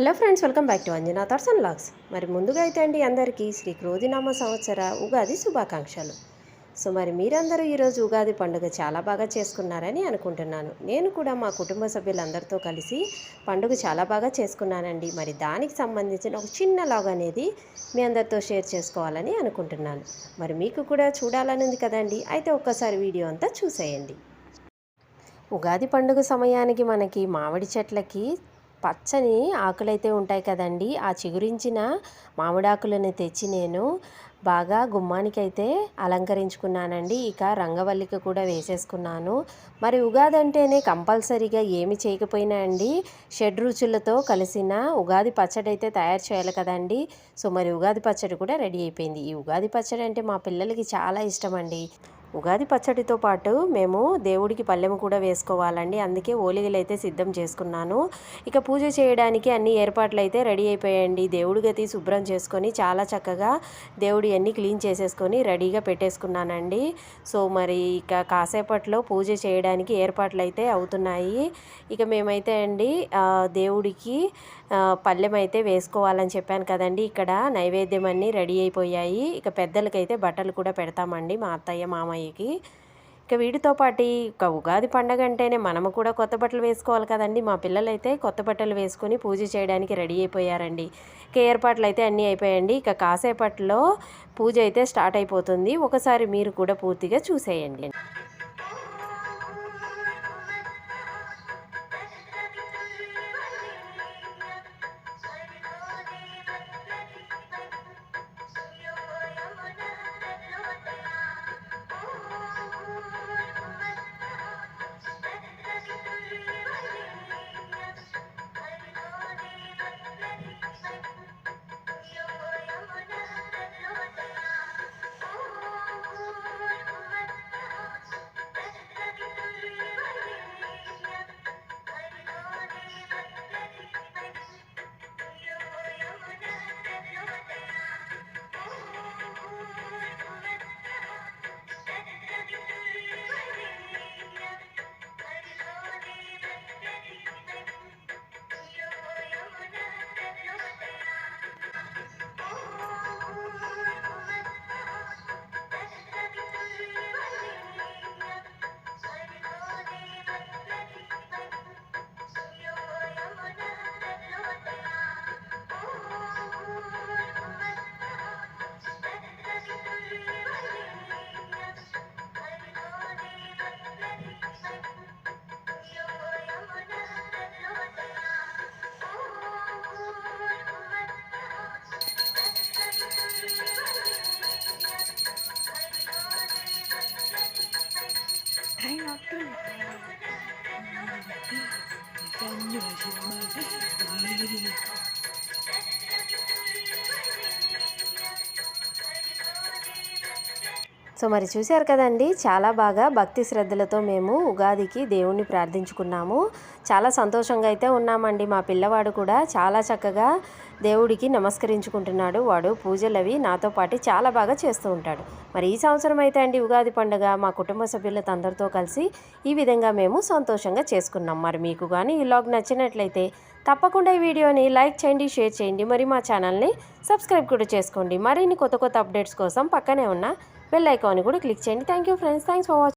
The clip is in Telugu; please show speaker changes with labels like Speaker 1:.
Speaker 1: Hello friends welcome back to Anjana thoughts and vlogs మరి ముందుగా అయితే అండి అందరికీ శ్రీ క్రోధినామ సంవత్సర ఉగాది శుభాకాంక్షలు. సో మరి మీరందరూ ఈరోజు ఉగాది పండుగ చాలా బాగా చేసుకున్నారని అనుకుంటున్నాను. నేను కూడా మా కుటుంబ సభ్యులందరితో కలిసి పండుగ చాలా బాగా చేసుకున్నానండి. మరి దానికి సంబంధించిన ఒక చిన్న లాగ్ అనేది మీ అందరితో షేర్ చేసుకోవాలని అనుకుంటున్నాను. మరి మీకు కూడా చూడాలని ఉంది కదండి. అయితే ఒక్కసారి వీడియో అంతా చూసేయండి. ఉగాది పండుగ సమయానికి మనకి మామిడి చెట్లకి పచ్చని ఆకులైతే ఉంటాయి కదండి. ఆ చిగురించిన మామిడాకులను తెచ్చి నేను బాగా గుమ్మానికైతే అలంకరించుకున్నానండి. ఇక రంగవల్లికి కూడా వేసేసుకున్నాను. మరి ఉగాది అంటేనే కంపల్సరీగా ఏమి చేయకపోయినా అండి షడ్ రుచులతో కలిసిన ఉగాది పచ్చడి అయితే తయారు చేయాలి కదండి. సో మరి ఉగాది పచ్చడి కూడా రెడీ అయిపోయింది. ఈ ఉగాది పచ్చడి అంటే మా పిల్లలకి చాలా ఇష్టం అండి ఉగాది పచ్చడితో పాటు మేము దేవుడికి పల్లెము కూడా వేసుకోవాలండి. అందుకే ఓలిగలు అయితే సిద్ధం చేసుకున్నాను. ఇక పూజ చేయడానికి అన్ని ఏర్పాట్లు అయితే రెడీ అయిపోయాయండి. దేవుడి గతి శుభ్రం చేసుకొని చాలా చక్కగా దేవుడి అన్ని క్లీన్ చేసేసుకొని రెడీగా పెట్టేసుకున్నానండి. సో మరి ఇక కాసేపట్లో పూజ చేయడానికి ఏర్పాట్లు అయితే అవుతున్నాయి. ఇక మేమైతే అండి దేవుడికి పల్లెం అయితే వేసుకోవాలని చెప్పాను కదండి. ఇక్కడ నైవేద్యం అన్నీ రెడీ అయిపోయాయి. ఇక పెద్దలకైతే బట్టలు కూడా పెడతామండి. మా అత్తయ్య మామయ్య అమ్మాయికి. ఇక వీటితో పాటు ఇక ఉగాది పండగ అంటేనే మనము కూడా కొత్త బట్టలు వేసుకోవాలి కదండి. మా పిల్లలైతే కొత్త బట్టలు వేసుకొని పూజ చేయడానికి రెడీ అయిపోయారండి. ఇక ఏర్పాట్లు అయితే అన్నీ అయిపోయాయండి. ఇక కాసేపట్లో పూజ అయితే స్టార్ట్ అయిపోతుంది. ఒకసారి మీరు కూడా పూర్తిగా చూసేయండి.
Speaker 2: treasure my body.
Speaker 1: సో మరి చూశారు కదండి చాలా బాగా భక్తి శ్రద్ధలతో మేము ఉగాదికి దేవుణ్ణి ప్రార్థించుకున్నాము. చాలా సంతోషంగా అయితే ఉన్నామండి. మా పిల్లవాడు కూడా చాలా చక్కగా దేవుడికి నమస్కరించుకుంటున్నాడు. వాడు పూజలవి నాతో పాటు చాలా బాగా చేస్తూ ఉంటాడు. మరి ఈ సంవత్సరం అయితే అండి ఉగాది పండుగ మా కుటుంబ సభ్యులతో అందరితో కలిసి ఈ విధంగా మేము సంతోషంగా చేసుకున్నాం. మరి మీకు కానీ ఈ లాగ్ నచ్చినట్లయితే తప్పకుండా ఈ వీడియోని లైక్ చేయండి షేర్ చేయండి. మరి మా ఛానల్ని సబ్స్క్రైబ్ కూడా చేసుకోండి. మరిన్ని కొత్త కొత్త అప్డేట్స్ కోసం పక్కనే ఉన్న బెల్ ఐకాన్ కూడా క్లిక్ చేయండి. Thank you friends thanks for watching